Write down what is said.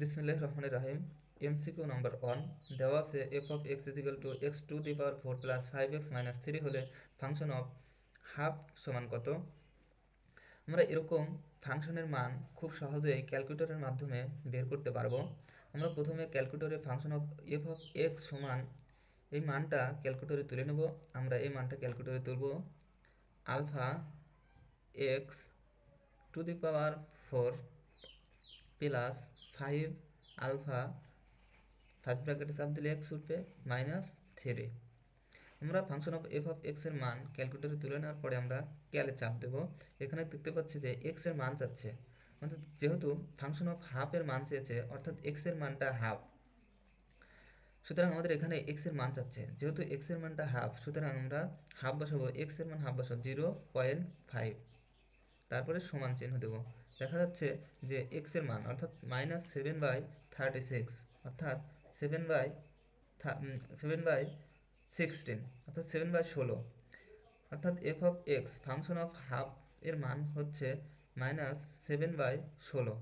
বিসমুল্লাহ রহমান রাহিম। এমসিকিউ নাম্বার ওয়ান দেওয়া আছে F of X equal two X to the power four plus five X minus three হলে ফাংশন অফ হাফ সমান কত? আমরা এরকম ফাংশনের মান খুব সহজেই ক্যালকুলেটরের মাধ্যমে বের করতে পারব। আমরা প্রথমে ক্যালকুলেটরে function of F of X সমান এই মানটা ক্যালকুলেটরে তুলে নেব। আমরা এই মানটা ক্যালকুলেটরে তুলব alpha X to the power four plus five alpha first ব্র্যাকেটে চাপ দিলে এক্স উঠবে মাইনাস থ্রি আমরা ফাংশন অফ এফ অফ এক্সের মান ক্যালকুলেটরে তুলে নেওয়ার পরে আমরা ক্যালে চাপ দেবো। এখানে দেখতে পাচ্ছি যে এক্সের মান চাচ্ছে অর্থাৎ যেহেতু ফাংশন অফ হাফের মান চেয়েছে, অর্থাৎ এক্সের মানটা হাফ সুতরাং আমাদের এখানে এক্সের মান চাচ্ছে যেহেতু এক্সের মানটা হাফ সুতরাং আমরা হাফ বসাবো। এক্সের মান হাফ বসাবো জিরো পয়েন্ট ফাইভ তারপরে সমান চিহ্ন দেবো। দেখা যাচ্ছে যে এক্সের মান, অর্থাৎ minus seven by thirty six অর্থাৎ seven by seven by sixteen অর্থাৎ সেভেন বাই ষোলো। অর্থাৎ F of X function of half এর মান হচ্ছে মাইনাস সেভেন বাই ষোলো।